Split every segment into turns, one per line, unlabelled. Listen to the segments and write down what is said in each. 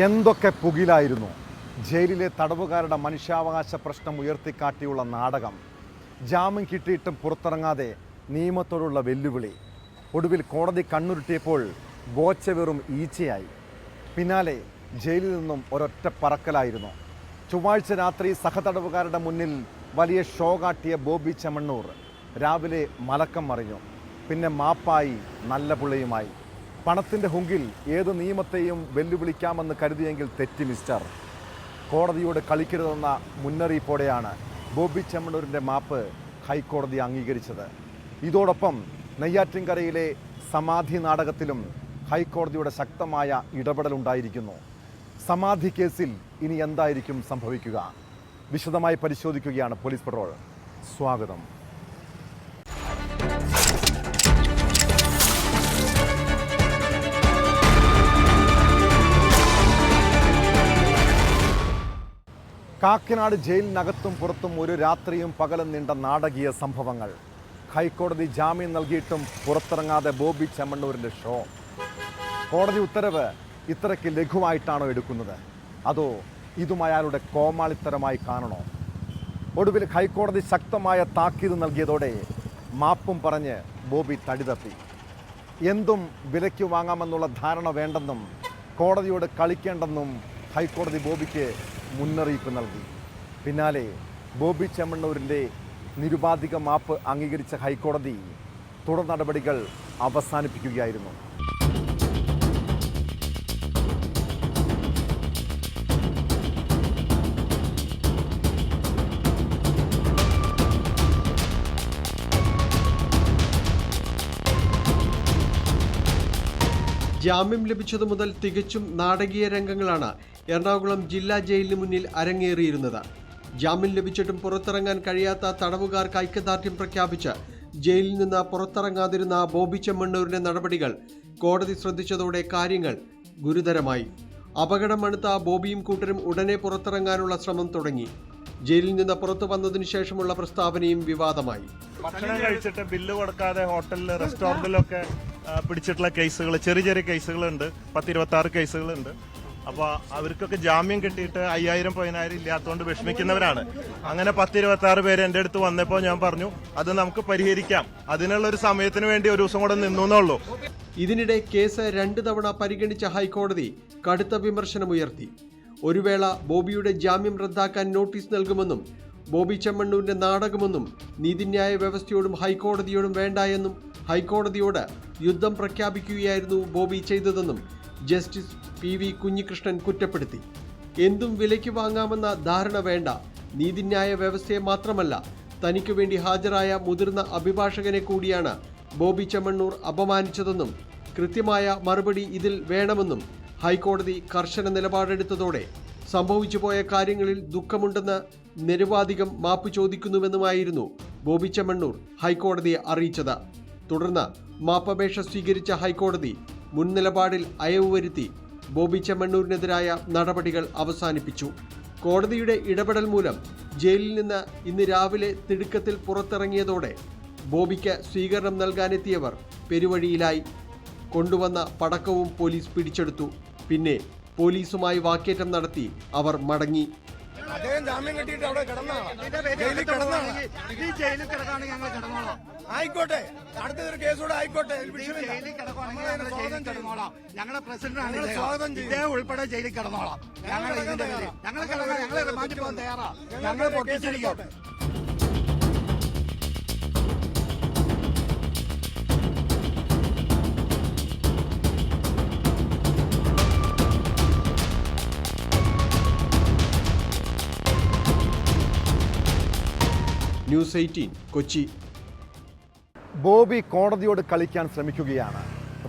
എന്തൊക്കെ പുകിലായിരുന്നു? ജയിലിലെ തടവുകാരുടെ മനുഷ്യാവകാശ പ്രശ്നം ഉയർത്തിക്കാട്ടിയുള്ള നാടകം. ജാമ്യം കിട്ടിയിട്ടും പുറത്തിറങ്ങാതെ നിയമത്തോടുള്ള വെല്ലുവിളി. ഒടുവിൽ കോടതി കണ്ണുരുട്ടിയപ്പോൾ ബോച്ച വെറും ഈച്ചയായി. പിന്നാലെ ജയിലിൽ നിന്നും ഒരൊറ്റ പറക്കലായിരുന്നു. ചൊവ്വാഴ്ച രാത്രി സഹതടവുകാരുടെ മുന്നിൽ വലിയ ഷോ കാട്ടിയ ബോബി ചെമ്മണ്ണൂർ. രാവിലെ മലക്കം മറിഞ്ഞു. പിന്നെ മാപ്പായി നല്ല പുള്ളിയുമായി. പണത്തിന്റെ ഹുങ്കിൽ ഏത് നിയമത്തെയും വെല്ലുവിളിക്കാമെന്ന് കരുതിയെങ്കിൽ തെറ്റി മിസ്റ്റർ. കോടതിയോട് കളിക്കരുതെന്ന മുന്നറിയിപ്പോടെയാണ് ബോബി ചെമ്മണൂരിന്റെ മാപ്പ് ഹൈക്കോടതി അംഗീകരിച്ചത്. ഇതോടൊപ്പം നെയ്യാറ്റിൻകരയിലെ സമാധി നാടകത്തിലും ഹൈക്കോടതിയുടെ ശക്തമായ ഇടപെടലുണ്ടായിരിക്കുന്നു. സമാധി കേസിൽ ഇനി എന്തായിരിക്കും സംഭവിക്കുക? വിശദമായി പരിശോധിക്കുകയാണ് പോലീസ് പട്രോൾ. സ്വാഗതം. കാക്കനാട് ജയിലിനകത്തും പുറത്തും ഒരു രാത്രിയും പകലും നീണ്ട നാടകീയ സംഭവങ്ങൾ. ഹൈക്കോടതി ജാമ്യം നൽകിയിട്ടും പുറത്തിറങ്ങാതെ ബോബി ചെമ്മണ്ണൂരിന്റെ ഷോ. കോടതി ഉത്തരവ് ഇത്രയ്ക്ക് ലഘുവായിട്ടാണോ എടുക്കുന്നത്? അതോ ഇതും അയാളുടെ കോമാളിത്തരമായി കാണണോ? ഒടുവിൽ ഹൈക്കോടതി ശക്തമായ താക്കീത് നൽകിയതോടെ മാപ്പും പറഞ്ഞ് ബോബി തടിതപ്പി. എന്തും വിലയ്ക്ക് വാങ്ങാമെന്നുള്ള ധാരണ വേണ്ടെന്നും കോടതിയോട് കളിക്കേണ്ടെന്നും ഹൈക്കോടതി ബോബിക്ക് മുന്നറിയിപ്പ് നൽകി. പിന്നാലെ ബോബി ചെമ്മണ്ണൂരിന്റെ നിരുപാധിക മാപ്പ് അംഗീകരിച്ച ഹൈക്കോടതി തുടർ നടപടികൾ അവസാനിപ്പിക്കുകയായിരുന്നു.
ജാമ്യം ലഭിച്ചതു മുതൽ തികച്ചും നാടകീയ രംഗങ്ങളാണ് എറണാകുളം ജില്ലാ ജയിലിന് മുന്നിൽ അരങ്ങേറിയിരുന്നത്. ജാമ്യം ലഭിച്ചിട്ടും പുറത്തിറങ്ങാൻ കഴിയാത്ത തടവുകാർക്ക് ഐക്യദാർഢ്യം പ്രഖ്യാപിച്ച് ജയിലിൽ നിന്ന് പുറത്തിറങ്ങാതിരുന്ന ബോബി ചെമ്മണ്ണൂരിന്റെ നടപടികൾ കോടതി ശ്രദ്ധിച്ചതോടെ കാര്യങ്ങൾ ഗുരുതരമായി. അപകടം മണുത്ത ബോബിയും കൂട്ടരും ഉടനെ പുറത്തിറങ്ങാനുള്ള ശ്രമം തുടങ്ങി. ജയിലിൽ നിന്ന് പുറത്തു വന്നതിനു ശേഷമുള്ള പ്രസ്താവനയും വിവാദമായി.
ഭക്ഷണം കഴിച്ചിട്ട് ബില്ല് കൊടുക്കാതെ ഹോട്ടലിൽ റെസ്റ്റോറന്റിലൊക്കെ പിടിച്ചിട്ടുള്ള കേസുകൾ ചെറിയ ചെറിയ കേസുകളുണ്ട്. പത്തിരുപത്തി ആറ് കേസുകളുണ്ട്. അപ്പോൾ അവർക്കൊക്കെ ജാമ്യം കിട്ടിയിട്ട് അയ്യായിരം പതിനായിരം ഇല്ലാത്തതുകൊണ്ട് വിഷമിക്കുന്നവരാണ്. അങ്ങനെ പത്തിരുപത്തി ആറ് പേര് എന്റെ അടുത്ത് വന്നപ്പോൾ ഞാൻ പറഞ്ഞു അത് നമുക്ക് പരിഹരിക്കാം. അതിനുള്ള ഒരു സമയത്തിന് വേണ്ടി ഒരു ദിവസം കൂടെ നിന്നു എന്നുള്ളൂ.
ഇതിനിടെ കേസ് രണ്ട് തവണ പരിഗണിച്ച ഹൈക്കോടതി കടുത്ത വിമർശനമുയർത്തി ഒരു വേള ബോബിയുടെ ജാമ്യം റദ്ദാക്കാൻ നോട്ടീസ് നൽകുമെന്നും ബോബി ചെമ്മണ്ണൂരിന്റെ നാടകമെന്നും നീതിന്യായ വ്യവസ്ഥയോടും ഹൈക്കോടതിയോടും വേണ്ടായെന്നും ഹൈക്കോടതിയോട് യുദ്ധം പ്രഖ്യാപിക്കുകയായിരുന്നു ബോബി ചെയ്തതെന്നും ജസ്റ്റിസ് പി വി കുഞ്ഞികൃഷ്ണൻ കുറ്റപ്പെടുത്തി. എന്തും വിലയ്ക്ക് വാങ്ങാമെന്ന ധാരണ വേണ്ട. നീതിന്യായ വ്യവസ്ഥയെ മാത്രമല്ല തനിക്ക് വേണ്ടി ഹാജരായ മുതിർന്ന അഭിഭാഷകനെ കൂടിയാണ് ബോബി ചെമ്മണ്ണൂർ അപമാനിച്ചതെന്നും കൃത്യമായ മറുപടി ഇതിൽ വേണമെന്നും ഹൈക്കോടതി കർശന നിലപാടെടുത്തതോടെ സംഭവിച്ചുപോയ കാര്യങ്ങളിൽ ദുഃഖമുണ്ടെന്ന് നിരവാധികം മാപ്പ് ചോദിക്കുന്നുവെന്നുമായിരുന്നു ബോബി ചെമ്മണ്ണൂർ ഹൈക്കോടതിയെ അറിയിച്ചത്. തുടർന്ന് മാപ്പപേക്ഷ സ്വീകരിച്ച ഹൈക്കോടതി മുൻ നിലപാടിൽ അയവ് വരുത്തി ബോബി ചെമ്മണ്ണൂരിനെതിരായ നടപടികൾ അവസാനിപ്പിച്ചു. കോടതിയുടെ ഇടപെടൽ മൂലം ജയിലിൽ നിന്ന് ഇന്ന് രാവിലെ തിടുക്കത്തിൽ പുറത്തിറങ്ങിയതോടെ ബോബിക്ക് സ്വീകരണം നൽകാനെത്തിയവർ പെരുവഴിയിലായി. കൊണ്ടുവന്ന പടക്കവും പോലീസ് പിടിച്ചെടുത്തു. പിന്നെ പോലീസുമായി വാക്കേറ്റം നടത്തി അവർ മടങ്ങി.
അദ്ദേഹം ജാമ്യം കിട്ടിയിട്ട് അവിടെ കിടന്നാണ് ജയിലിൽ കിടന്നാണ്
ഈ ജയിലിൽ കിടക്കാണ് ഞങ്ങൾ കിടന്നോളാം.
ആയിക്കോട്ടെ. അടുത്തൊരു കേസോടെ ആയിക്കോട്ടെ.
ജയിലിൽ. കിടന്നോളാം. പ്രസിഡന്റാണ്.
സ്വാഗതം
ഇദ്ദേഹം ഉൾപ്പെടെ ജയിലിൽ കിടന്നോളാം. ഞങ്ങൾ ഇതിന്റെ ഞങ്ങൾ ഞങ്ങൾ പോകാൻ തയ്യാറാ.
ഞങ്ങൾ
ഞങ്ങൾ
ന്യൂസ് എയ്റ്റീൻ കൊച്ചി.
ബോബി കോടതിയോട് കളിക്കാൻ ശ്രമിക്കുകയാണ്.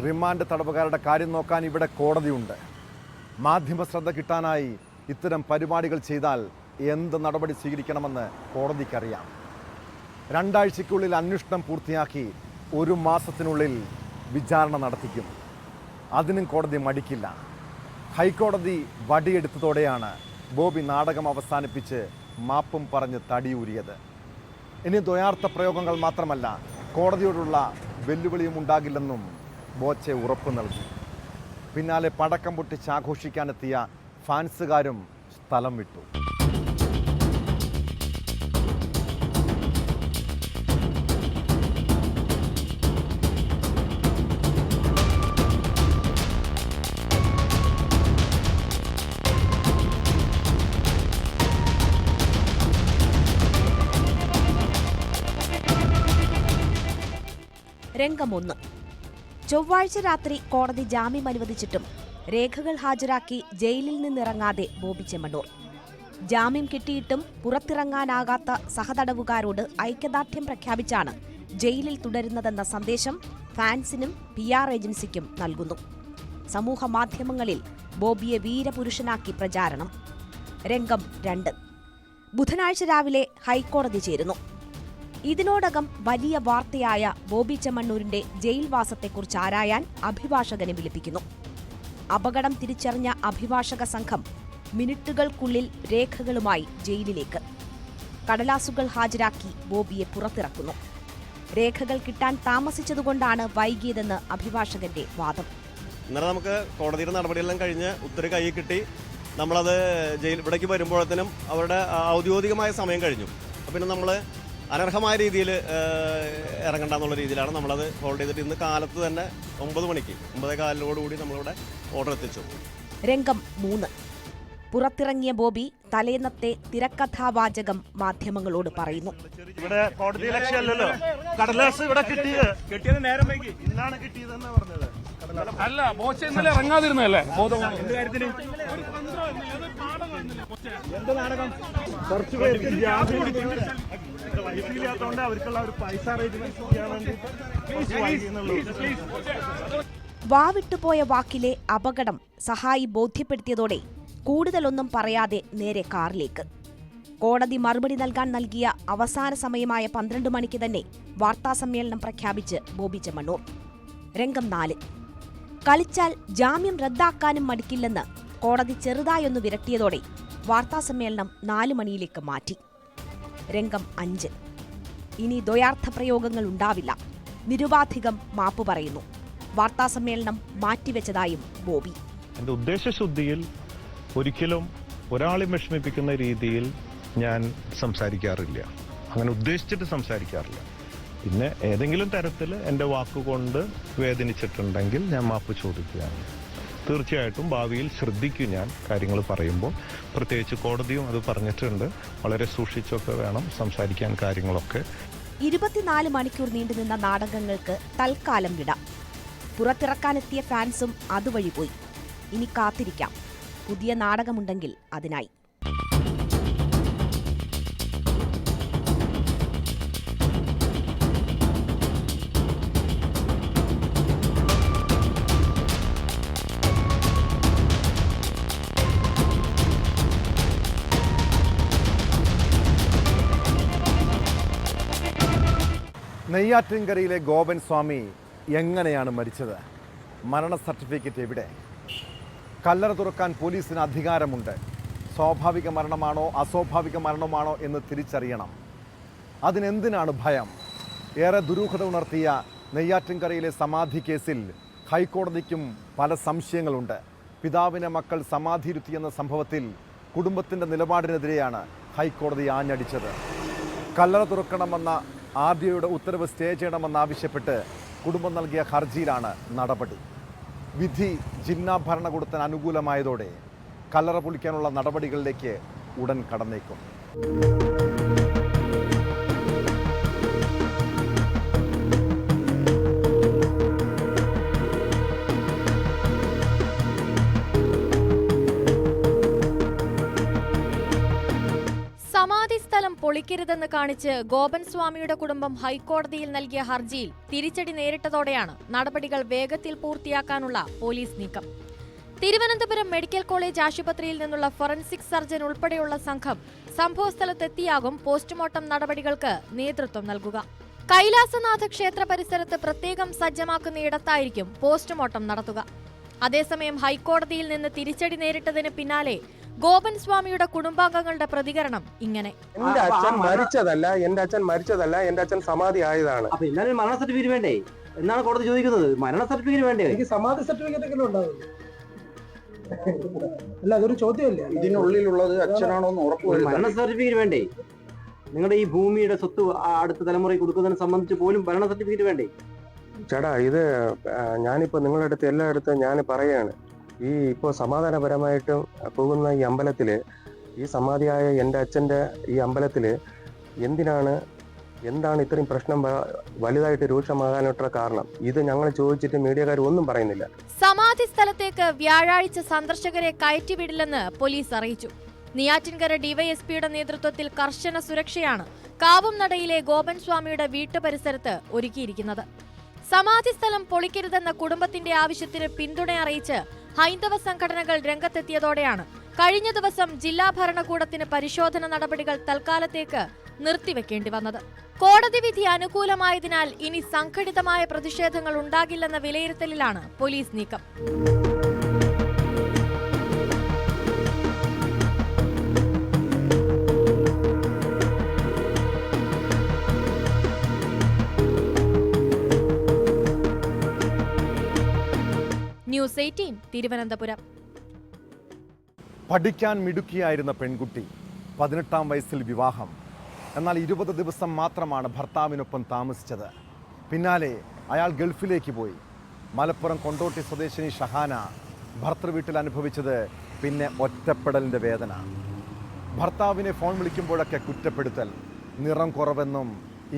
റിമാൻഡ് തടവുകാരുടെ കാര്യം നോക്കാൻ ഇവിടെ കോടതിയുണ്ട്. മാധ്യമ ശ്രദ്ധ കിട്ടാനായി ഇത്തരം പരിപാടികൾ ചെയ്താൽ എന്ത് നടപടി സ്വീകരിക്കണമെന്ന് കോടതിക്കറിയാം. രണ്ടാഴ്ചയ്ക്കുള്ളിൽ അന്വേഷണം പൂർത്തിയാക്കി ഒരു മാസത്തിനുള്ളിൽ വിചാരണ നടത്തിക്കും. അതിനും കോടതി മടിക്കില്ല. ഹൈക്കോടതി വടിയെടുത്തതോടെയാണ് ബോബി നാടകം അവസാനിപ്പിച്ച് മാപ്പും പറഞ്ഞ് തടിയൂരിയത്. ഇനി ദ്വയാർത്ഥ പ്രയോഗങ്ങൾ മാത്രമല്ല കോടതിയോടുള്ള വെല്ലുവിളിയും ഉണ്ടാകില്ലെന്നും ബോച്ചെ ഉറപ്പ് നൽകി. പിന്നാലെ പടക്കം പൊട്ടിച്ച് ആഘോഷിക്കാനെത്തിയ ഫാൻസുകാരും സ്ഥലം വിട്ടു.
രംഗമൊന്ന്. ചൊവ്വാഴ്ച രാത്രി കോടതി ജാമ്യം അനുവദിച്ചിട്ടും രേഖകൾ ഹാജരാക്കി ജയിലിൽ നിന്നിറങ്ങാതെ ബോബി ചെമ്മണ്ണൂർ. ജാമ്യം കിട്ടിയിട്ടും പുറത്തിറങ്ങാനാകാത്ത സഹതടവുകാരോട് ഐക്യദാർഢ്യം പ്രഖ്യാപിച്ചാണ് ജയിലിൽ തുടരുന്നതെന്ന സന്ദേശം ഫാൻസിനും പി ആർ ഏജൻസിക്കും നൽകുന്നു. സമൂഹ മാധ്യമങ്ങളിൽ ബോബിയെ വീരപുരുഷനാക്കി പ്രചാരണം. രംഗം രണ്ട്. ബുധനാഴ്ച രാവിലെ ഹൈക്കോടതി ചേരുന്നു. ഇതിനോടകം വലിയ വാർത്തയായ ബോബി ചെമ്മണ്ണൂരിന്റെ ജയിൽവാസത്തെക്കുറിച്ച് ആരായാൻ അഭിഭാഷകനെ വിളിപ്പിക്കുന്നു. അപകടം തിരിച്ചറിഞ്ഞ അഭിഭാഷക സംഘം മിനിറ്റുകൾക്കുള്ളിൽ രേഖകളുമായി ജയിലിലേക്ക്. കടലാസുകൾ ഹാജരാക്കി ബോബിയെ പുറത്തിറക്കുന്നു. രേഖകൾ കിട്ടാൻ താമസിച്ചതുകൊണ്ടാണ് വൈകിയതെന്ന് അഭിഭാഷകന്റെ വാദം.
ഇന്നലെ നമുക്ക് കോടതിയുടെ നടപടിയെല്ലാം കഴിഞ്ഞ് ഉത്തരവ് കൈ കിട്ടി. നമ്മളത് ജയിൽ ഇവിടേക്ക് വരുമ്പോഴത്തേനും അവരുടെ ഔദ്യോഗികമായ സമയം കഴിഞ്ഞു. പിന്നെ നമ്മൾ അനർഹമായ രീതിയിൽ ഇറങ്ങണ്ട എന്നുള്ള രീതിയിലാണ് നമ്മളത് ഹോൾഡ് ചെയ്തിട്ട് ഇന്ന് കാലത്ത് തന്നെ ഒമ്പത് മണിക്ക് ഒമ്പതേ കാലിനോടുകൂടി നമ്മളിവിടെ ഓർഡർ എത്തിച്ചു.
രംഗം മൂന്ന്. പുറത്തിറങ്ങിയ ബോബി തലേന്നത്തെ തിരക്കഥാവാചകം മാധ്യമങ്ങളോട് പറയുന്നു.
ഇവിടെ കോടതി ലക്ഷ്യമല്ലല്ലോ. കടലാസ് ഇവിടെ കിട്ടിയത്. കിട്ടിയത് നേരം വൈകി. ഇന്നാണ് കിട്ടിയതെന്ന് പറഞ്ഞത്.
അല്ല ബോച്ച ഇന്നലെ ഇറങ്ങാതിരുന്നല്ലേ
അവർക്കുള്ള ഒരു പൈസ അറേഞ്ച്മെന്റ് ചെയ്യാൻ വേണ്ടി കുറച്ച് വൈകി
വാവിട്ടുപോയ വാക്കിലെ അപകടം സഹായി ബോധ്യപ്പെടുത്തിയതോടെ കൂടുതലൊന്നും പറയാതെ നേരെ കാറിലേക്ക്. കോടതി മറുപടി നൽകാൻ നൽകിയ അവസാന സമയമായ പന്ത്രണ്ട് മണിക്ക് തന്നെ വാർത്താസമ്മേളനം പ്രഖ്യാപിച്ച് ബോബി ചെമ്മണ്ണൂർ. രംഗം നാല്. കളിച്ചാൽ ജാമ്യം റദ്ദാക്കാനും മടിക്കില്ലെന്ന് കോടതി ചെറുതായൊന്ന് വിരട്ടിയതോടെ വാർത്താസമ്മേളനം നാലു മണിയിലേക്ക് മാറ്റി. രംഗം അഞ്ച്. ഇനി ദ്വയാർത്ഥ പ്രയോഗങ്ങൾ ഉണ്ടാവില്ല. നിരുപാധികം മാപ്പ് പറയുന്നു. വാർത്താസമ്മേളനം മാറ്റിവെച്ചതായും ബോബി.
എന്റെ ഉദ്ദേശശുദ്ധിയിൽ ഒരിക്കലും ഒരാളെ വിഷമിപ്പിക്കുന്ന രീതിയിൽ ഞാൻ സംസാരിക്കാറില്ല. അങ്ങനെ ഉദ്ദേശിച്ചിട്ട് സംസാരിക്കാറില്ല. പിന്നെ ഏതെങ്കിലും തരത്തിൽ എന്റെ വാക്കുകൊണ്ട് വേദനിച്ചിട്ടുണ്ടെങ്കിൽ ഞാൻ മാപ്പ് ചോദിക്കുകയാണ്. തീർച്ചയായിട്ടും ഭാവിയിൽ ശ്രദ്ധിക്കും ഞാൻ കാര്യങ്ങൾ പറയുമ്പോൾ. പ്രത്യേകിച്ച് കോടതിയും അത് പറഞ്ഞിട്ടുണ്ട്. വളരെ സൂക്ഷിച്ചൊക്കെ വേണം സംസാരിക്കാൻ കാര്യങ്ങളൊക്കെ.
ഇരുപത്തിനാല് മണിക്കൂർ നീണ്ടുനിന്ന നാടകങ്ങൾക്ക് തൽക്കാലം വിടാം. പുറത്തിറക്കാനെത്തിയ ഫാൻസും അതുവഴി പോയി. ഇനി കാത്തിരിക്കാം. പുതിയ നാടകമുണ്ടെങ്കിൽ അതിനായി.
നെയ്യാറ്റിൻകരയിലെ ഗോപൻ സ്വാമി എങ്ങനെയാണ് മരിച്ചത്? മരണ സർട്ടിഫിക്കറ്റ് എവിടെ? കല്ലറ തുറക്കാൻ പോലീസിന് അധികാരമുണ്ട്. സ്വാഭാവിക മരണമാണോ അസ്വാഭാവിക മരണമാണോ എന്ന് തിരിച്ചറിയണം. അതിനെന്തിനാണ് ഭയം? ഏറെ ദുരൂഹത ഉണർത്തിയ നെയ്യാറ്റിൻകരയിലെ സമാധി കേസിൽ ഹൈക്കോടതിക്കും പല സംശയങ്ങളുണ്ട്. പിതാവിനെ മക്കൾ സമാധിയിരുത്തിയെന്ന സംഭവത്തിൽ കുടുംബത്തിന്റെ നിലപാടിനെതിരെയാണ് ഹൈക്കോടതി ആഞ്ഞടിച്ചത്. കല്ലറ തുറക്കണമെന്ന ആർ ഡി ഒയുടെ ഉത്തരവ് സ്റ്റേ ചെയ്യണമെന്നാവശ്യപ്പെട്ട് കുടുംബം നൽകിയ ഹർജിയിലാണ് നടപടി. വിധി ജില്ലാ ഭരണകൂടത്തിന് അനുകൂലമായതോടെ കല്ലറ പൊളിക്കാനുള്ള നടപടികളിലേക്ക് ഉടൻ കടന്നേക്കും.
പൊളിക്കരുതെന്ന് കാണിച്ച് ഗോപൻ സ്വാമിയുടെ കുടുംബം ഹൈക്കോടതിയിൽ നൽകിയ ഹർജിയിൽ തിരിച്ചടി നേരിട്ടതോടെയാണ് നടപടികൾ വേഗത്തിൽ പൂർത്തിയാക്കാനുള്ള പോലീസ് നീക്കം. തിരുവനന്തപുരം മെഡിക്കൽ കോളേജ് ആശുപത്രിയിൽ നിന്നുള്ള ഫോറൻസിക് സർജൻ ഉൾപ്പെടെയുള്ള സംഘം സംഭവസ്ഥലത്തെത്തിയാകും പോസ്റ്റ്മോർട്ടം നടപടികൾക്ക് നേതൃത്വം നൽകുക. കൈലാസനാഥ ക്ഷേത്ര പരിസരത്ത് പ്രത്യേകം സജ്ജമാക്കുന്നയിടത്തായിരിക്കും പോസ്റ്റ്മോർട്ടം നടത്തുക. അതേസമയം ഹൈക്കോടതിയിൽ നിന്ന് തിരിച്ചടി നേരിട്ടതിന് പിന്നാലെ ഗോപൻ സ്വാമിയുടെ കുടുംബാംഗങ്ങളുടെ പ്രതികരണം ഇങ്ങനെ.
എന്റെ അച്ഛൻ മരിച്ചതല്ല എന്റെ അച്ഛൻ മരിച്ചതല്ല എന്റെ അച്ഛൻ സമാധി ആയതാണ്.
അപ്പൊ എന്നാലും മരണ സർട്ടിഫിക്കറ്റ് വേണ്ടേ? എന്നാണ് കോടതി ചോദിക്കുന്നത്. മരണ സർട്ടിഫിക്കറ്റ് വേണ്ടേ?
എനിക്ക് സമാധി സർട്ടിഫിക്കറ്റ് ഒക്കെ ഉണ്ടാവും
അല്ല അതൊരു ചോദ്യമല്ലേ?
ഇതിനുള്ളിലുള്ളത് അച്ഛനാണോ എന്ന് ഉറപ്പ്
മരണ സർട്ടിഫിക്കറ്റ് വേണ്ടേ? നിങ്ങളുടെ ഈ ഭൂമിയുടെ സ്വത്ത് അടുത്ത തലമുറയ്ക്ക് കൊടുക്കുന്നതിനെ സംബന്ധിച്ച് പോലും ഭരണ സർട്ടിഫിക്കറ്റ് വേണ്ടേ?
ചേട്ടാ ഇത് ഞാനിപ്പോ നിങ്ങളുടെ അടുത്ത് എല്ലായിടത്തും ഞാൻ പറയാണ്. ഈ ഇപ്പോൾ സമാധാനപരമായിട്ട് പോകുന്ന ഈ അമ്പലത്തിൽ ഈ സമാധിയായ എന്റെ അച്ഛന്റെ ഈ അമ്പലത്തിൽ എന്തിനാണ് എന്താണ് ഇത്രയും പ്രശ്നം വലുതായിട്ട് രൂക്ഷമാകാനുള്ള കാരണം? ഇത് ഞങ്ങൾ ചോദിച്ചിട്ട് മീഡിയക്കാർ ഒന്നും പറയുന്നില്ല.
സമാധി സ്ഥലത്തേക്ക് വ്യാഴാഴ്ച സന്ദർശകരെ കയറ്റിവിടില്ലെന്ന് പോലീസ് അറിയിച്ചു. നെയ്യാറ്റിൻകര ഡിവൈഎസ്പിയുടെ നേതൃത്വത്തിൽ കർശന സുരക്ഷയാണ് കാവും നടയിലെ ഗോപൻ സ്വാമിയുടെ വീട്ടു പരിസരത്ത് ഒരുക്കിയിരിക്കുന്നത്. സമാധി സ്ഥലം പൊളിക്കരുതെന്ന കുടുംബത്തിന്റെ ആവശ്യത്തിന് പിന്തുണ അറിയിച്ച് ഹൈന്ദവ സംഘടനകൾ രംഗത്തെത്തിയതോടെയാണ് കഴിഞ്ഞ ദിവസം ജില്ലാ ഭരണകൂടത്തിന് പരിശോധന നടപടികൾ തൽക്കാലത്തേക്ക് നിർത്തിവെക്കേണ്ടി വന്നത്. കോടതി വിധി അനുകൂലമായതിനാൽ ഇനി സംഘടിതമായ പ്രതിഷേധങ്ങൾ ഉണ്ടാകില്ലെന്ന വിലയിരുത്തലിലാണ് പോലീസ് നീക്കം. News eighteen Thiruvananthapuram.
പഠിക്കാൻ മിടുക്കിയായിരുന്ന പെൺകുട്ടി പതിനെട്ടാം വയസ്സിൽ വിവാഹം. എന്നാൽ ഇരുപത് ദിവസം മാത്രമാണ് ഭർത്താവിനൊപ്പം താമസിച്ചത്. പിന്നാലെ അയാൾ ഗൾഫിലേക്ക് പോയി. മലപ്പുറം കൊണ്ടോട്ടി സ്വദേശിനി ഷഹാന ഭർത്തൃ വീട്ടിൽ അനുഭവിച്ചത് പിന്നെ ഒറ്റപ്പെടലിന്റെ വേദന. ഭർത്താവിനെ ഫോൺ വിളിക്കുമ്പോഴൊക്കെ കുറ്റപ്പെടുത്തൽ നിറം കുറവെന്നും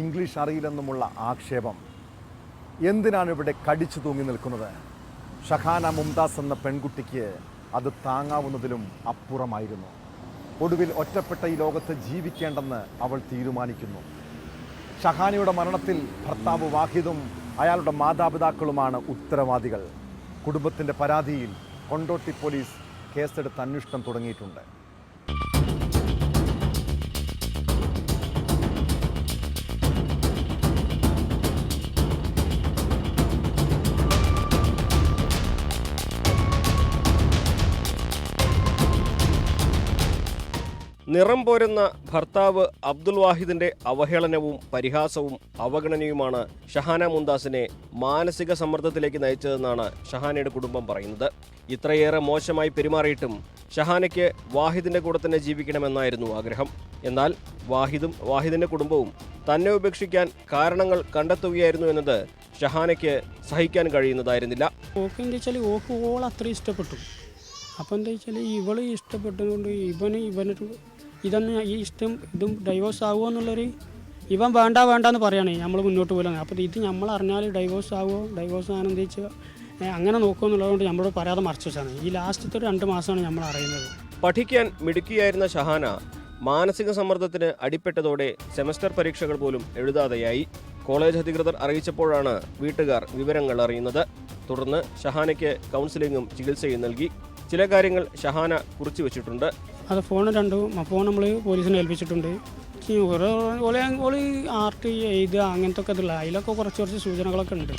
ഇംഗ്ലീഷ് അറിയില്ലെന്നുമുള്ള ആക്ഷേപം. എന്തിനാണ് ഇവിടെ കടിച്ചു തൂങ്ങി നിൽക്കുന്നത്? ഷഹാന മുംതാസ് എന്ന പെൺകുട്ടിക്ക് അത് താങ്ങാവുന്നതിലും അപ്പുറമായിരുന്നു. ഒടുവിൽ ഒറ്റപ്പെട്ട ഈ ലോകത്ത് ജീവിക്കേണ്ടെന്ന് അവൾ തീരുമാനിക്കുന്നു. ഷഹാനയുടെ മരണത്തിൽ ഭർത്താവ് വാഹിദും അയാളുടെ മാതാപിതാക്കളുമാണ് ഉത്തരവാദികൾ. കുടുംബത്തിന്റെ പരാതിയിൽ കൊണ്ടോട്ടി പോലീസ് കേസെടുത്ത് അന്വേഷണം തുടങ്ങിയിട്ടുണ്ട്.
നിറം പോരുന്ന ഭർത്താവ് അബ്ദുൽ വാഹിദിന്റെ അവഹേളനവും പരിഹാസവും അവഗണനയുമാണ് ഷഹാന മുന്താസിനെ മാനസിക സമ്മർദ്ദത്തിലേക്ക് നയിച്ചതെന്നാണ് ഷഹാനയുടെ കുടുംബം പറയുന്നത്. ഇത്രയേറെ മോശമായി പെരുമാറിയിട്ടും ഷഹാനയ്ക്ക് വാഹിദിന്റെ കൂടെ തന്നെ ജീവിക്കണമെന്നായിരുന്നു ആഗ്രഹം. എന്നാൽ വാഹിദും വാഹിദിന്റെ കുടുംബവും തന്നെ ഉപേക്ഷിക്കാൻ കാരണങ്ങൾ കണ്ടെത്തുകയായിരുന്നു എന്നത് ഷഹാനയ്ക്ക് സഹിക്കാൻ കഴിയുന്നതായിരുന്നില്ല.
ഓക്ക് എന്താ ഇഷ്ടപ്പെട്ടു. അപ്പം എന്താ വെച്ചാൽ ഇവൾ ഇഷ്ടപ്പെട്ടതുകൊണ്ട് ഇവന് ഇവനൊരു ഇതൊന്നും ഈ ഇഷ്ടം ഇതും ഡൈവോഴ്സ് ആകുമോ എന്നുള്ളൊരു ഇവൻ വേണ്ട വേണ്ട എന്ന് പറയണേ. നമ്മൾ മുന്നോട്ട് പോലാണ് അപ്പോൾ ഇത് നമ്മൾ അറിഞ്ഞാൽ ഡൈവോഴ്സ് ആകുമോ ഡൈവോഴ്സ് ആണെന്ന് അങ്ങനെ അങ്ങനെ നോക്കുമെന്നുള്ളതുകൊണ്ട് നമ്മളോട് പറയാതെ മറച്ചു വെച്ചാണ്. ഈ ലാസ്റ്റത്തെ ഒരു രണ്ട് മാസമാണ് നമ്മൾ അറിയുന്നത്.
പഠിക്കാൻ മിടുക്കിയായിരുന്ന ഷഹാന മാനസിക സമ്മർദ്ദത്തിന് അടിപ്പെട്ടതോടെ സെമസ്റ്റർ പരീക്ഷകൾ പോലും എഴുതാതെയായി. കോളേജ് അധികൃതർ അറിയിച്ചപ്പോഴാണ് വീട്ടുകാർ വിവരങ്ങൾ അറിയുന്നത്. തുടർന്ന് ഷഹാനയ്ക്ക് കൗൺസിലിംഗും ചികിത്സയും നൽകി. ചില കാര്യങ്ങൾ ഷഹാന കുറിച്ചു വെച്ചിട്ടുണ്ട്.
അത് ഫോൺ രണ്ടും ഫോൺ നമ്മൾ പോലീസിനെ ഏൽപ്പിച്ചിട്ടുണ്ട്. ഓരോ ഓളെ ഓൾ ആർട്ട് എഴുതുക അങ്ങനത്തെ ഒക്കെ ഇതില്ല അതിലൊക്കെ കുറച്ച് കുറച്ച് സൂചനകളൊക്കെ ഉണ്ട്.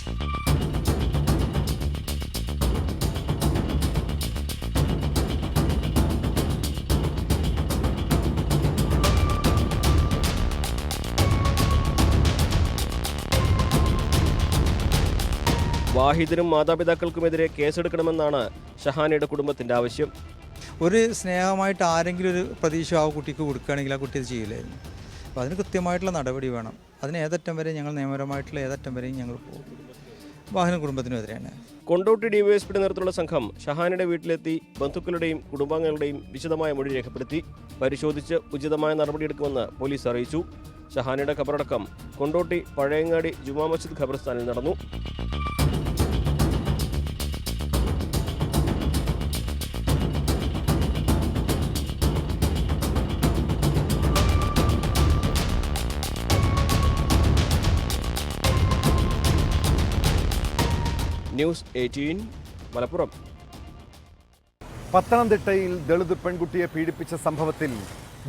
വാഹിദിനും മാതാപിതാക്കൾക്കുമെതിരെ കേസെടുക്കണമെന്നാണ് ഷഹാനയുടെ കുടുംബത്തിന്റെ ആവശ്യം.
ഒരു സ്നേഹമായിട്ട് ആരെങ്കിലും ഒരു പ്രതീക്ഷ ആ കുട്ടിക്ക് കൊടുക്കുകയാണെങ്കിൽ ആ കുട്ടി അത് ചെയ്യില്ലായിരുന്നു. അപ്പോൾ അതിന് കൃത്യമായിട്ടുള്ള നടപടി വേണം. അതിന് ഏതറ്റം വരെ ഞങ്ങൾ നിയമപരമായിട്ടുള്ള ഏതറ്റം വരെയും ഞങ്ങൾ പോകും. വാഹന കുടുംബത്തിനെതിരെയാണ്
കൊണ്ടോട്ടി ഡിവൈഎസ്പിയുടെ നേതൃത്വത്തിലുള്ള സംഘം ഷഹാനിയുടെ വീട്ടിലെത്തി ബന്ധുക്കളുടെയും കുടുംബാംഗങ്ങളുടെയും വിശദമായ മൊഴി രേഖപ്പെടുത്തി. പരിശോധിച്ച് ഉചിതമായ നടപടിയെടുക്കുമെന്ന് പോലീസ് അറിയിച്ചു. ഷഹാനിയുടെ ഖബറടക്കം കൊണ്ടോട്ടി പഴയങ്ങാടി ജുമാ മസ്ജിദ് ഖബർസ്ഥാനിൽ നടന്നു. News eighteen Malappuram.
പത്തനംതിട്ടയിൽ ദളിത് പെൺകുട്ടിയെ പീഡിപ്പിച്ച സംഭവത്തിൽ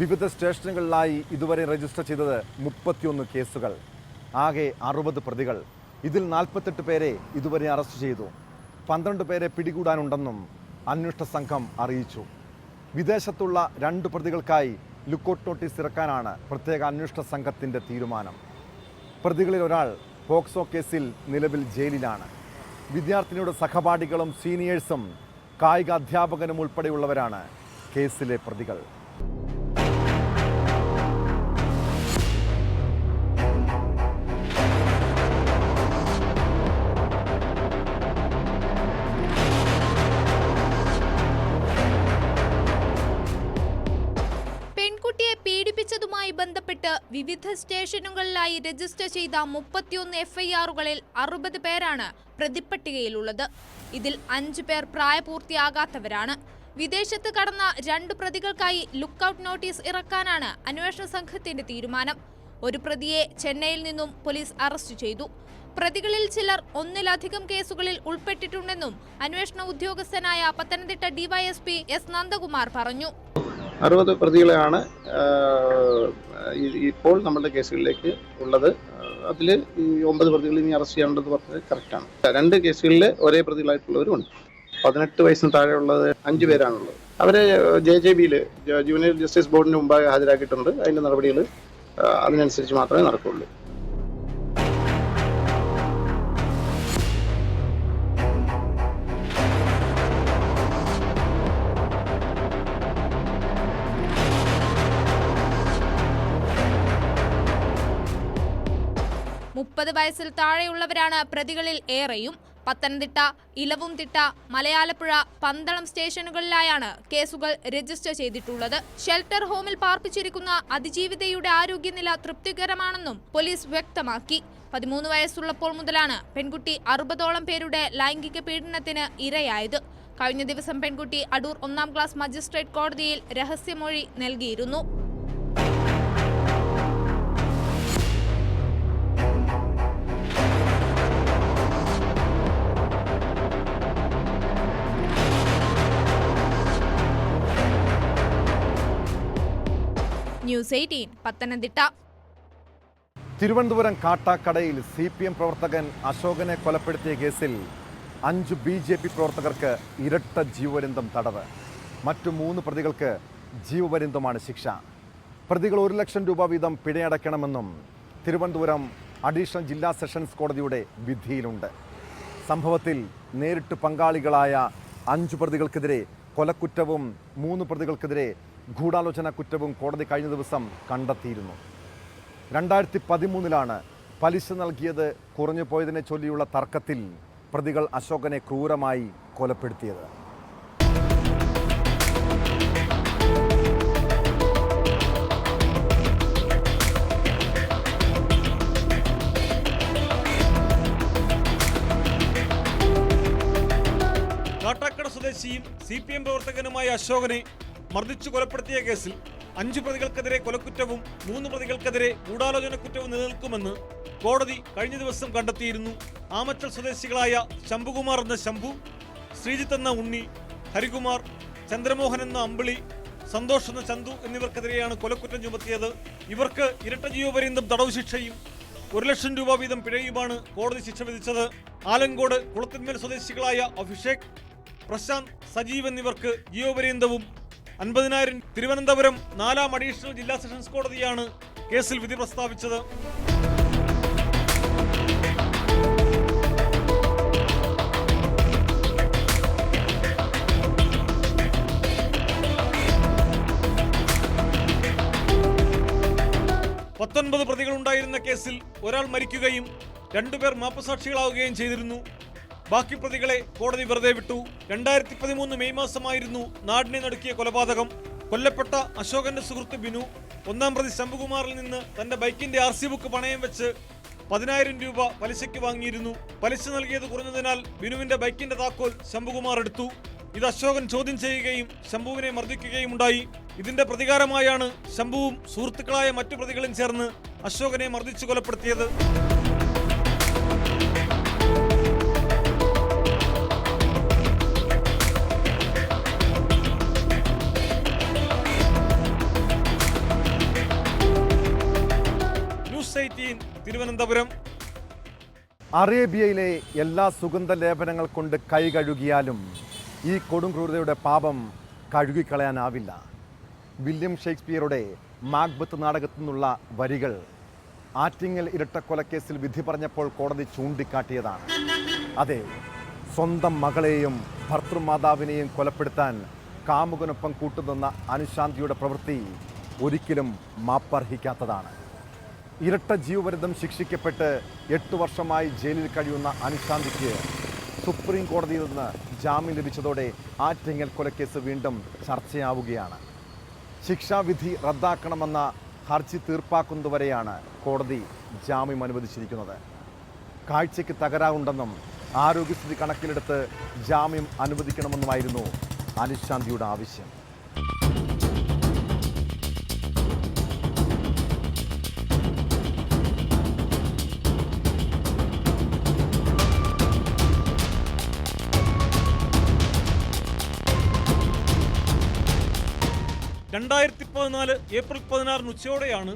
വിവിധ സ്റ്റേഷനുകളിലായി ഇതുവരെ രജിസ്റ്റർ ചെയ്തത് മുപ്പത്തിയൊന്ന് കേസുകൾ. ആകെ അറുപത് പ്രതികൾ. ഇതിൽ നാൽപ്പത്തെട്ട് പേരെ ഇതുവരെ അറസ്റ്റ് ചെയ്തു. പന്ത്രണ്ട് പേരെ പിടികൂടാനുണ്ടെന്നും അന്വേഷണ സംഘം അറിയിച്ചു. വിദേശത്തുള്ള രണ്ട് പ്രതികൾക്കായി ലുക്കൌട്ട് നോട്ടീസ് ഇറക്കാനാണ് പ്രത്യേക അന്വേഷണ സംഘത്തിന്റെ തീരുമാനം. പ്രതികളിൽ ഒരാൾ പോക്സോ കേസിൽ നിലവിൽ ജയിലിലാണ്. വിദ്യാർത്ഥിനിയുടെ സഹപാഠികളും സീനിയേഴ്സും കായിക അധ്യാപകനും ഉൾപ്പെടെയുള്ളവരാണ് കേസിലെ പ്രതികൾ.
ബന്ധപ്പെട്ട് വിവിധ സ്റ്റേഷനുകളിലായി രജിസ്റ്റർ ചെയ്ത മുപ്പത്തിയൊന്ന് എഫ്ഐആറുകളിൽ അറുപത് പേരാണ് പ്രതിപ്പട്ടികയിലുള്ളത്. ഇതിൽ അഞ്ചു പേർ പ്രായപൂർത്തിയാകാത്തവരാണ്. വിദേശത്ത് കടന്ന രണ്ട് പ്രതികൾക്കായി ലുക്കൌട്ട് നോട്ടീസ് ഇറക്കാനാണ് അന്വേഷണ സംഘത്തിന്റെ തീരുമാനം. ഒരു പ്രതിയെ ചെന്നൈയിൽ നിന്നും പോലീസ് അറസ്റ്റ് ചെയ്തു. പ്രതികളിൽ ചിലർ ഒന്നിലധികം കേസുകളിൽ ഉൾപ്പെട്ടിട്ടുണ്ടെന്നും അന്വേഷണ ഉദ്യോഗസ്ഥനായ പത്തനംതിട്ട ഡിവൈഎസ്പി എസ് നന്ദകുമാർ പറഞ്ഞു.
അറുപത് പ്രതികളെയാണ് ഇപ്പോൾ നമ്മുടെ കേസുകളിലേക്ക് ഉള്ളത്. അതിൽ ഈ ഒമ്പത് പ്രതികൾ ഇനി അറസ്റ്റ് ചെയ്യേണ്ടത് പറഞ്ഞത് കറക്റ്റാണ് രണ്ട് കേസുകളിൽ ഒരേ പ്രതികളായിട്ടുള്ളവരുണ്ട് പതിനെട്ട് വയസ്സിന് താഴെയുള്ളത് അഞ്ചു പേരാണുള്ളത്. അവരെ ജെ ജെ ബിയിൽ ജൂനിയർ ജസ്റ്റിസ് ബോർഡിന് മുമ്പാകെ ഹാജരാക്കിയിട്ടുണ്ട്. അതിന്റെ നടപടികൾ അതിനനുസരിച്ച് മാത്രമേ നടക്കുകയുള്ളൂ
മുപ്പത് വയസ്സിൽ താഴെയുള്ളവരാണ് പ്രതികളിൽ ഏറെയും. പത്തനംതിട്ട ഇലവുംതിട്ട മലയാലപ്പുഴ പന്തളം സ്റ്റേഷനുകളിലായാണ് കേസുകൾ രജിസ്റ്റർ ചെയ്തിട്ടുള്ളത്. ഷെൽട്ടർ ഹോമിൽ പാർപ്പിച്ചിരിക്കുന്ന അതിജീവിതയുടെ ആരോഗ്യനില തൃപ്തികരമാണെന്നും പോലീസ് വ്യക്തമാക്കി. പതിമൂന്ന് വയസ്സുള്ളപ്പോൾ മുതലാണ് പെൺകുട്ടി അറുപതോളം പേരുടെ ലൈംഗിക പീഡനത്തിന് ഇരയായത്. കഴിഞ്ഞ ദിവസം പെൺകുട്ടി അടൂർ ഒന്നാം ക്ലാസ് മജിസ്ട്രേറ്റ് കോടതിയിൽ രഹസ്യമൊഴി നൽകിയിരുന്നു. News Eighteen Pathanamthitta.
തിരുവനന്തപുരം കാട്ടാക്കടയിൽ സി പി എം പ്രവർത്തകൻ അശോകനെ കൊലപ്പെടുത്തിയ കേസിൽ അഞ്ച് ബി ജെ പി പ്രവർത്തകർക്ക് ഇരട്ട ജീവപര്യന്തം തടവ്. മറ്റു മൂന്ന് പ്രതികൾക്ക് ജീവപര്യന്തമാണ് ശിക്ഷ. പ്രതികൾ ഒരു ലക്ഷം രൂപ വീതം പിഴയടയ്ക്കണമെന്നും തിരുവനന്തപുരം അഡീഷണൽ ജില്ലാ സെഷൻസ് കോടതിയുടെ വിധിയിലുണ്ട്. സംഭവത്തിൽ നേരിട്ട് പങ്കാളികളായ അഞ്ച് പ്രതികൾക്കെതിരെ കൊലക്കുറ്റവും മൂന്ന് പ്രതികൾക്കെതിരെ ഗൂഢാലോചന കുറ്റവും കോടതി കഴിഞ്ഞ ദിവസം കണ്ടെത്തിയിരുന്നു. രണ്ടായിരത്തി പതിമൂന്നിലാണ് പലിശ നൽകിയത് കുറഞ്ഞു പോയതിനെ ചൊല്ലിയുള്ള തർക്കത്തിൽ പ്രതികൾ അശോകനെ ക്രൂരമായി കൊലപ്പെടുത്തിയത്.
കാട്ടാക്കട സ്വദേശിയും സി പി എം പ്രവർത്തകനുമായ അശോകനെ മർദ്ദിച്ചു കൊലപ്പെടുത്തിയ കേസിൽ അഞ്ചു പ്രതികൾക്കെതിരെ കൊലക്കുറ്റവും മൂന്ന് പ്രതികൾക്കെതിരെ ഗൂഢാലോചന കുറ്റവും നിലനിൽക്കുമെന്ന് കോടതി കഴിഞ്ഞ ദിവസം കണ്ടെത്തിയിരുന്നു. ആമച്ചൽ സ്വദേശികളായ ശംഭുകുമാർ എന്ന ശംഭു ശ്രീജിത്ത് എന്ന ഉണ്ണി ഹരികുമാർ ചന്ദ്രമോഹൻ എന്ന അമ്പിളി സന്തോഷ് എന്ന ചന്തു എന്നിവർക്കെതിരെയാണ് കൊലക്കുറ്റം ചുമത്തിയത്. ഇവർക്ക് ഇരട്ട ജീവപര്യന്തം തടവ് ശിക്ഷയും ഒരു ലക്ഷം രൂപ വീതം പിഴയുമാണ് കോടതി ശിക്ഷ വിധിച്ചത്. ആലങ്കോട് കുളത്തിന്മേൽ സ്വദേശികളായ അഭിഷേക് പ്രശാന്ത് സജീവ് എന്നിവർക്ക് ജീവപര്യന്തവും അൻപതിനായിരം തിരുവനന്തപുരം നാലാം അഡീഷണൽ ജില്ലാ സെഷൻസ് കോടതിയാണ് കേസിൽ വിധി പ്രസ്താവിച്ചത്. പത്തൊൻപത് പ്രതികളുണ്ടായിരുന്ന കേസിൽ ഒരാൾ മരിക്കുകയും രണ്ടുപേർ മാപ്പസാക്ഷികളാവുകയും ചെയ്തിരുന്നു. ബാക്കി പ്രതികളെ കോടതി വെറുതെ വിട്ടു. രണ്ടായിരത്തി പതിമൂന്ന് മെയ് മാസമായിരുന്നു നാടിനെ നടുക്കിയ കൊലപാതകം. കൊല്ലപ്പെട്ട അശോകന്റെ സുഹൃത്ത് ബിനു ഒന്നാം പ്രതി ശംഭുകുമാറിൽ നിന്ന് തന്റെ ബൈക്കിന്റെ ആർ സി ബുക്ക് പണയം വെച്ച് പതിനായിരം രൂപ പലിശയ്ക്ക് വാങ്ങിയിരുന്നു. പലിശ നൽകിയത് കുറഞ്ഞതിനാൽ ബിനുവിന്റെ ബൈക്കിന്റെ താക്കോൽ ശംഭുകുമാർ എടുത്തു. ഇത് അശോകൻ ചോദ്യം ചെയ്യുകയും ശംഭുവിനെ മർദ്ദിക്കുകയും ഉണ്ടായി. ഇതിന്റെ പ്രതികാരമായാണ് ശംഭുവും സുഹൃത്തുക്കളായ മറ്റു പ്രതികളും ചേർന്ന് അശോകനെ മർദ്ദിച്ചു കൊലപ്പെടുത്തിയത്. തിരുവനന്തപുരം.
അറേബ്യയിലെ എല്ലാ സുഗന്ധ ലേപനങ്ങൾ കൊണ്ട് കൈ കഴുകിയാലും ഈ കൊടും ക്രൂരതയുടെ പാപം കഴുകിക്കളയാനാവില്ല. വില്യം ഷേക്സ്പിയറുടെ മാഗ്ബത്ത് നാടകത്തിൽ നിന്നുള്ള വരികൾ ആറ്റിങ്ങൽ ഇരട്ടക്കൊലക്കേസിൽ വിധി പറഞ്ഞപ്പോൾ കോടതി ചൂണ്ടിക്കാട്ടിയതാണ്. അതെ സ്വന്തം മകളെയും ഭർത്തൃമാതാവിനെയും കൊലപ്പെടുത്താൻ കാമുകനൊപ്പം കൂട്ടുനിന്ന അനുശാന്തിയുടെ പ്രവൃത്തി ഒരിക്കലും മാപ്പർഹിക്കാത്തതാണ്. ഇരട്ട ജീവപരിതം ശിക്ഷിക്കപ്പെട്ട് എട്ട് വർഷമായി ജയിലിൽ കഴിയുന്ന അനുശാന്തിക്ക് സുപ്രീം കോടതിയിൽ നിന്ന് ജാമ്യം ലഭിച്ചതോടെ ആറ്റിങ്ങൽ കൊലക്കേസ് വീണ്ടും ചർച്ചയാവുകയാണ്. ശിക്ഷാവിധി റദ്ദാക്കണമെന്ന ഹർജി തീർപ്പാക്കുന്നതുവരെയാണ് കോടതി ജാമ്യം അനുവദിച്ചിരിക്കുന്നത്. കാഴ്ചയ്ക്ക് തകരാറുണ്ടെന്നും ആരോഗ്യസ്ഥിതി കണക്കിലെടുത്ത് ജാമ്യം അനുവദിക്കണമെന്നുമായിരുന്നു അനുശാന്തിയുടെ ആവശ്യം.
രണ്ടായിരത്തി പതിനാല് ഏപ്രിൽ പതിനാറിന് ഉച്ചയോടെയാണ്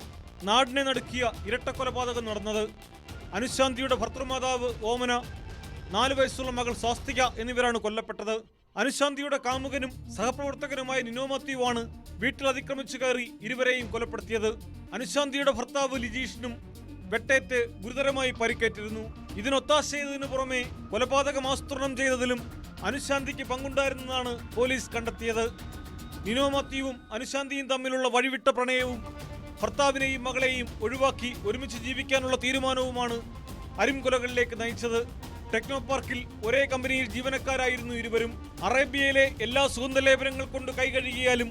നാടിനെ നടുക്കിയ ഇരട്ടക്കൊലപാതകം നടന്നത്. അനുശാന്തിയുടെ ഭർത്തൃമാതാവ് ഓമന നാല് വയസ്സുള്ള മകൾ സ്വാസ്തിക എന്നിവരാണ് കൊല്ലപ്പെട്ടത്. അനുശാന്തിയുടെ കാമുകനും സഹപ്രവർത്തകനുമായ നിനോ മാത്യുവാണ് വീട്ടിൽ അതിക്രമിച്ചു കയറി ഇരുവരെയും കൊലപ്പെടുത്തിയത്. അനുശാന്തിയുടെ ഭർത്താവ് ലിജീഷിനും വെട്ടേറ്റ് ഗുരുതരമായി പരിക്കേറ്റിരുന്നു. ഇതിനൊത്താശ ചെയ്തതിനു പുറമെ കൊലപാതകം ആസൂത്രണം ചെയ്തതിലും അനുശാന്തിക്ക് പങ്കുണ്ടായിരുന്നതാണ് പോലീസ് കണ്ടെത്തിയത്. നിനോ മാത്യുവും അനുശാന്തിയും തമ്മിലുള്ള വഴിവിട്ട പ്രണയവും ഭർത്താവിനെയും മകളെയും ഒഴിവാക്കി ഒരുമിച്ച് ജീവിക്കാനുള്ള തീരുമാനവുമാണ് അരിംകൊലകളിലേക്ക് നയിച്ചത്. ടെക്നോ പാർക്കിൽ ഒരേ കമ്പനിയിൽ ജീവനക്കാരായിരുന്നു ഇരുവരും. അറേബ്യയിലെ എല്ലാ സുഗന്ധലേപനങ്ങൾ കൊണ്ട് കൈകഴുകിയാലും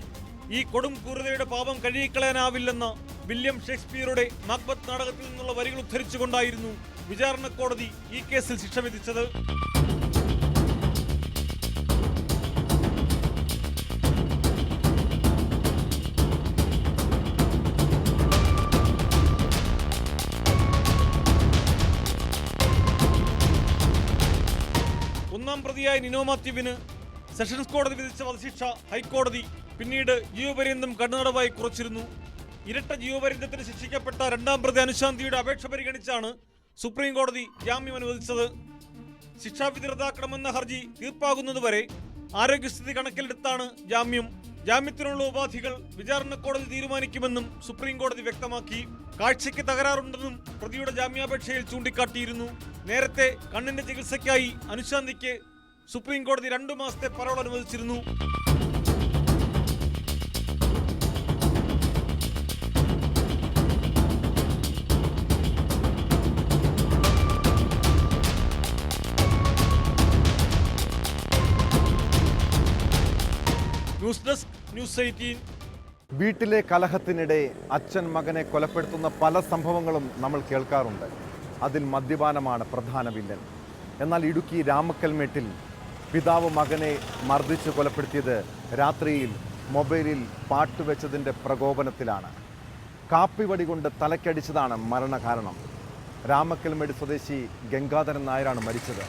ഈ കൊടും ക്രൂരതയുടെ പാപം കഴുകിക്കളയാനാവില്ലെന്ന വില്യം ഷേക്സ്പിയറുടെ മക്ബത്ത് നാടകത്തിൽ നിന്നുള്ള വരികൾ ഉദ്ധരിച്ചുകൊണ്ടായിരുന്നു വിചാരണ കോടതി ഈ കേസിൽ ശിക്ഷ വിധിച്ചത്. പ്രതിയായ നിനോ മാത്യുവിന് സെഷൻസ് കോടതി വിധിച്ച വധശിക്ഷ ഹൈക്കോടതി പിന്നീട് ജീവപര്യന്തം കണ്ണടവായി കുറച്ചിരുന്നു. ഇരട്ട ജീവപര്യന്തത്തിന് ശിക്ഷിക്കപ്പെട്ട രണ്ടാം പ്രതി അനുശാന്തിയുടെ അപേക്ഷ പരിഗണിച്ചാണ് സുപ്രീം കോടതി ജാമ്യം അനുവദിച്ചത്. ശിക്ഷാവിധി റദ്ദാക്കണമെന്ന ഹർജി തീർപ്പാകുന്നതുവരെ ആരോഗ്യസ്ഥിതി കണക്കിലെടുത്താണ് ജാമ്യം. ജാമ്യത്തിനുള്ള ഉപാധികൾ വിചാരണ കോടതി തീരുമാനിക്കുമെന്നും സുപ്രീം കോടതി വ്യക്തമാക്കി. കാഴ്ചയ്ക്ക് തകരാറുണ്ടെന്നും പ്രതിയുടെ ജാമ്യാപേക്ഷയിൽ ചൂണ്ടിക്കാട്ടിയിരുന്നു. നേരത്തെ കണ്ണിന്റെ ചികിത്സയ്ക്കായി അനുശാന്തിക്ക് സുപ്രീം കോടതി രണ്ടു മാസത്തെ പരോൾ അനുവദിച്ചിരുന്നു. News desk news eighteen.
വീട്ടിലെ കലഹത്തിനിടെ അച്ഛൻ മകനെ കൊലപ്പെടുത്തുന്ന പല സംഭവങ്ങളും നമ്മൾ കേൾക്കാറുണ്ട്. അതിൽ മദ്യപാനമാണ് പ്രധാന വില്ലൻ. എന്നാൽ ഇടുക്കി രാമക്കൽമേട്ടിൽ പിതാവ് മകനെ മർദ്ദിച്ച് കൊലപ്പെടുത്തിയത് രാത്രിയിൽ മൊബൈലിൽ പാട്ട് വെച്ചതിന്റെ പ്രകോപനത്തിലാണ്. കാപ്പിവടി കൊണ്ട് തലക്കടിച്ചതാണ് മരണകാരണം. രാമക്കൽമേട് സ്വദേശി ഗംഗാധരൻ നായരാണ് മരിച്ചത്.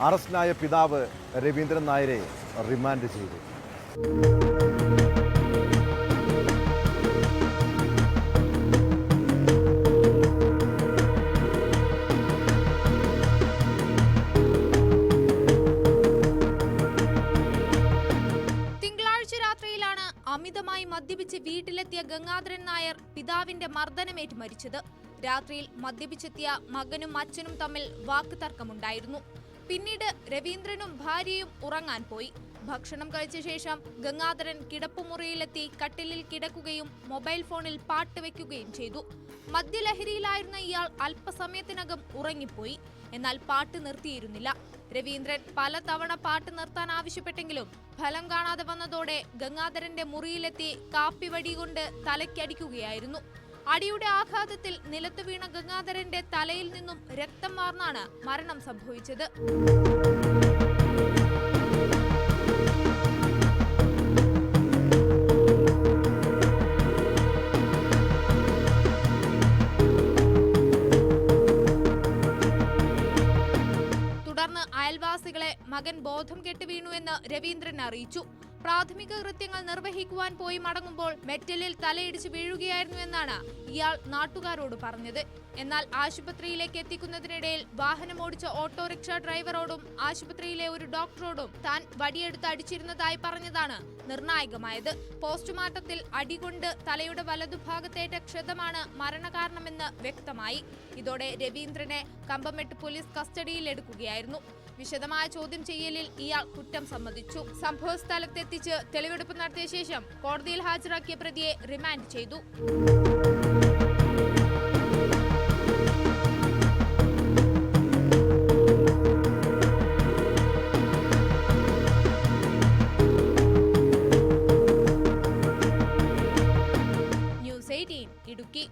അറസ്റ്റിലായ പിതാവ് രവീന്ദ്രൻ നായരെ റിമാൻഡ് ചെയ്തു.
മർദ്ദനമേറ്റ് മരിച്ചത്. രാത്രിയിൽ മദ്യപിച്ചെത്തിയ മകനും അച്ഛനും തമ്മിൽ വാക്ക് തർക്കമുണ്ടായിരുന്നു പിന്നീട് രവീന്ദ്രനും ഭാര്യയും ഉറങ്ങാൻ പോയി. ഭക്ഷണം കഴിച്ച ശേഷം ഗംഗാധരൻ കിടപ്പുമുറിയിലെത്തി കട്ടിലിൽ കിടക്കുകയും മൊബൈൽ ഫോണിൽ പാട്ട് വയ്ക്കുകയും ചെയ്തു. മദ്യലഹരിയിലായിരുന്ന ഇയാൾ അല്പസമയത്തിനകം ഉറങ്ങിപ്പോയി. എന്നാൽ പാട്ട് നിർത്തിയിരുന്നില്ല. രവീന്ദ്രൻ പലതവണ പാട്ട് നിർത്താൻ ആവശ്യപ്പെട്ടെങ്കിലും ഫലം കാണാതെ വന്നതോടെ ഗംഗാധരന്റെ മുറിയിലെത്തി കാപ്പിവടി കൊണ്ട് തലയ്ക്കടിക്കുകയായിരുന്നു. അടിയുടെ ആഘാതത്തിൽ നിലത്ത് വീണ ഗംഗാധരന്റെ തലയിൽ നിന്നും രക്തം വാർന്നാണ് മരണം സംഭവിച്ചത്. തുടർന്ന് അയൽവാസികളെ മകൻ ബോധം കെട്ട് വീണുവെന്ന് രവീന്ദ്രൻ അറിയിച്ചു. പ്രാഥമിക കൃത്യങ്ങൾ നിർവഹിക്കുവാൻ പോയി മടങ്ങുമ്പോൾ മെറ്റലിൽ തലയിടിച്ച് വീഴുകയായിരുന്നുവെന്നാണ് ഇയാൾ നാട്ടുകാരോട് പറഞ്ഞത്. എന്നാൽ ആശുപത്രിയിലേക്ക് എത്തിക്കുന്നതിനിടയിൽ വാഹനം ഓടിച്ച ഓട്ടോറിക്ഷ ഡ്രൈവറോടും ആശുപത്രിയിലെ ഒരു ഡോക്ടറോടും താൻ വടിയെടുത്ത് അടിച്ചിരുന്നതായി പറഞ്ഞതാണ് നിർണായകമായത്. പോസ്റ്റ്മോർട്ടത്തിൽ അടികൊണ്ട് തലയുടെ വലതുഭാഗത്തേറ്റ ക്ഷതമാണ് മരണകാരണമെന്ന് വ്യക്തമായി. ഇതോടെ രവീന്ദ്രനെ കമ്പമെട്ട് പോലീസ് കസ്റ്റഡിയിൽ എടുക്കുകയായിരുന്നു വിശദമായ ചോദ്യം ചെയ്യലിൽ ഇയാൾ കുറ്റം സമ്മതിച്ചു. സംഭവ സ്ഥലത്തെത്തിച്ച് തെളിവെടുപ്പ് നടത്തിയ ശേഷം കോടതിയിൽ ഹാജരാക്കിയ പ്രതിയെ റിമാൻഡ് ചെയ്തു. News eighteen Idukki.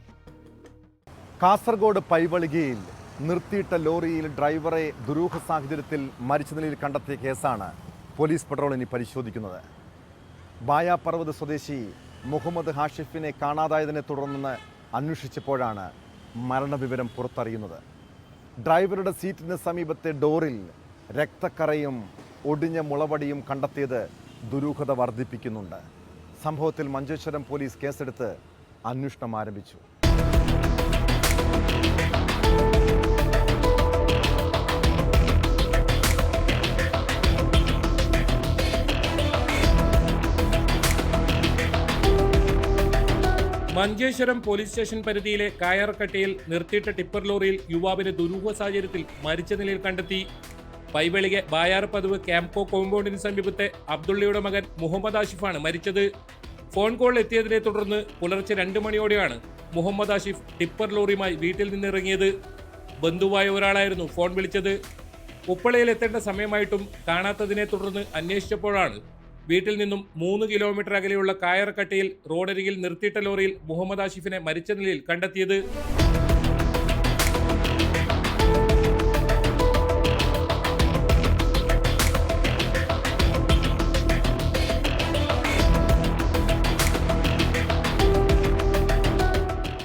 കാസർഗോഡ് പൈവളികയിൽ നിർത്തിയിട്ട ലോറിയിൽ ഡ്രൈവറെ ദുരൂഹ സാഹചര്യത്തിൽ മരിച്ച നിലയിൽ കണ്ടെത്തിയ കേസാണ് പോലീസ് പട്രോൾ ഇനി പരിശോധിക്കുന്നത്. ബായാപർവത സ്വദേശി മുഹമ്മദ് ഹാഷിഫിനെ കാണാതായതിനെ തുടർന്ന് അന്വേഷിച്ചപ്പോഴാണ് മരണവിവരം പുറത്തറിയുന്നത്. ഡ്രൈവറുടെ സീറ്റിന് സമീപത്തെ ഡോറിൽ രക്തക്കറയും ഒടിഞ്ഞ മുളവടിയും കണ്ടെത്തിയത് ദുരൂഹത വർദ്ധിപ്പിക്കുന്നുണ്ട്. സംഭവത്തിൽ മഞ്ചേശ്വരം പോലീസ് കേസെടുത്ത് അന്വേഷണം ആരംഭിച്ചു.
മഞ്ചേശ്വരം പോലീസ് സ്റ്റേഷൻ പരിധിയിലെ കായർക്കട്ടയിൽ നിർത്തിയിട്ട ടിപ്പർ ലോറിയിൽ യുവാവിനെ ദുരൂഹ സാഹചര്യത്തിൽ മരിച്ച നിലയിൽ കണ്ടെത്തി. പൈവെളികെ ബായാർ പതിവ് ക്യാമ്പോ കോമ്പൗണ്ടിന് സമീപത്തെ അബ്ദുള്ളയുടെ മകൻ മുഹമ്മദ് ആഷിഫാണ് മരിച്ചത്. ഫോൺ കോൾ എത്തിയതിനെ തുടർന്ന് പുലർച്ചെ രണ്ട് മണിയോടെയാണ് മുഹമ്മദ് ആഷിഫ് ടിപ്പർ ലോറിയുമായി വീട്ടിൽ നിന്നിറങ്ങിയത്. ബന്ധുവായ ഒരാളായിരുന്നു ഫോൺ വിളിച്ചത്. ഉപ്പളയിൽ എത്തേണ്ട സമയമായിട്ടും കാണാത്തതിനെ തുടർന്ന് അന്വേഷിച്ചപ്പോഴാണ് വീട്ടിൽ നിന്നും മൂന്ന് കിലോമീറ്റർ അകലെയുള്ള കായർക്കട്ടയിൽ റോഡരികിൽ നിർത്തിയിട്ട ലോറിയിൽ മുഹമ്മദ് ആഷിഫിനെ മരിച്ച നിലയിൽ കണ്ടെത്തിയത്.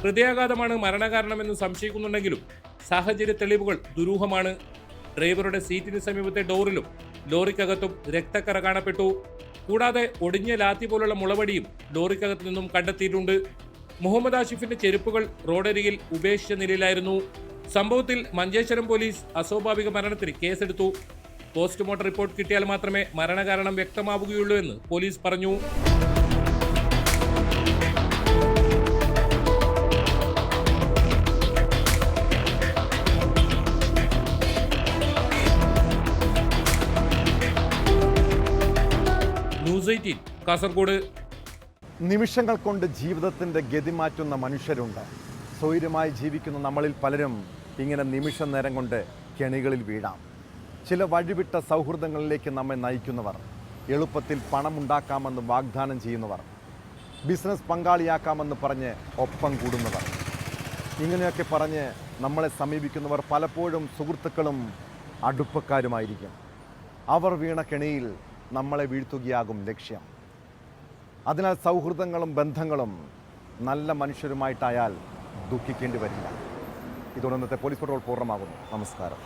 ഹൃദയാഘാതമാണ് മരണകാരണമെന്ന് സംശയിക്കുന്നുണ്ടെങ്കിലും സാഹചര്യ തെളിവുകൾ ദുരൂഹമാണ്. ഡ്രൈവറുടെ സീറ്റിന് സമീപത്തെ ഡോറിലും ലോറിക്കകത്തും രക്തക്കറ കാണപ്പെട്ടു. കൂടാതെ ഒടിഞ്ഞ ലാത്തി പോലുള്ള മുളവടിയും ലോറിക്കകത്ത് നിന്നും കണ്ടെത്തിയിട്ടുണ്ട്. മുഹമ്മദ് ആഷിഫിന്റെ ചെരുപ്പുകൾ റോഡരികിൽ ഉപേക്ഷിച്ച നിലയിലായിരുന്നു. സംഭവത്തിൽ മഞ്ചേശ്വരം പോലീസ് അസ്വാഭാവിക മരണത്തിന് കേസെടുത്തു. പോസ്റ്റ്മോർട്ടം റിപ്പോർട്ട് കിട്ടിയാൽ മാത്രമേ മരണകാരണം വ്യക്തമാവുകയുള്ളൂ എന്ന് പോലീസ് പറഞ്ഞു. കാസർഗോഡ്.
നിമിഷങ്ങൾ കൊണ്ട് ജീവിതത്തിന്റെ ഗതി മാറ്റുന്ന മനുഷ്യരുണ്ട്. സ്വൈര്യമായി ജീവിക്കുന്ന നമ്മളിൽ പലരും ഇങ്ങനെ നിമിഷ നേരം കൊണ്ട് കെണികളിൽ വീഴാം. ചില വഴിവിട്ട സൗഹൃദങ്ങളിലേക്ക് നമ്മെ നയിക്കുന്നവർ എളുപ്പത്തിൽ പണമുണ്ടാക്കാമെന്ന് വാഗ്ദാനം ചെയ്യുന്നവർ ബിസിനസ് പങ്കാളിയാക്കാമെന്ന് പറഞ്ഞ് ഒപ്പം കൂടുന്നവർ. ഇങ്ങനെയൊക്കെ പറഞ്ഞ് നമ്മളെ സമീപിക്കുന്നവർ പലപ്പോഴും സുഹൃത്തുക്കളും അടുപ്പക്കാരുമായിരിക്കും. അവർ വീണ കെണിയിൽ നമ്മളെ വീഴ്ത്തുകയാകും ലക്ഷ്യം. അതിനാൽ സൗഹൃദങ്ങളും ബന്ധങ്ങളും നല്ല മനുഷ്യരുമായിട്ടായാൽ ദുഃഖിക്കേണ്ടി വരില്ല. ഇതോടെ ഇന്നത്തെ പോലീസ് പട്രോൾ പൂർണമാകുന്നു. നമസ്കാരം.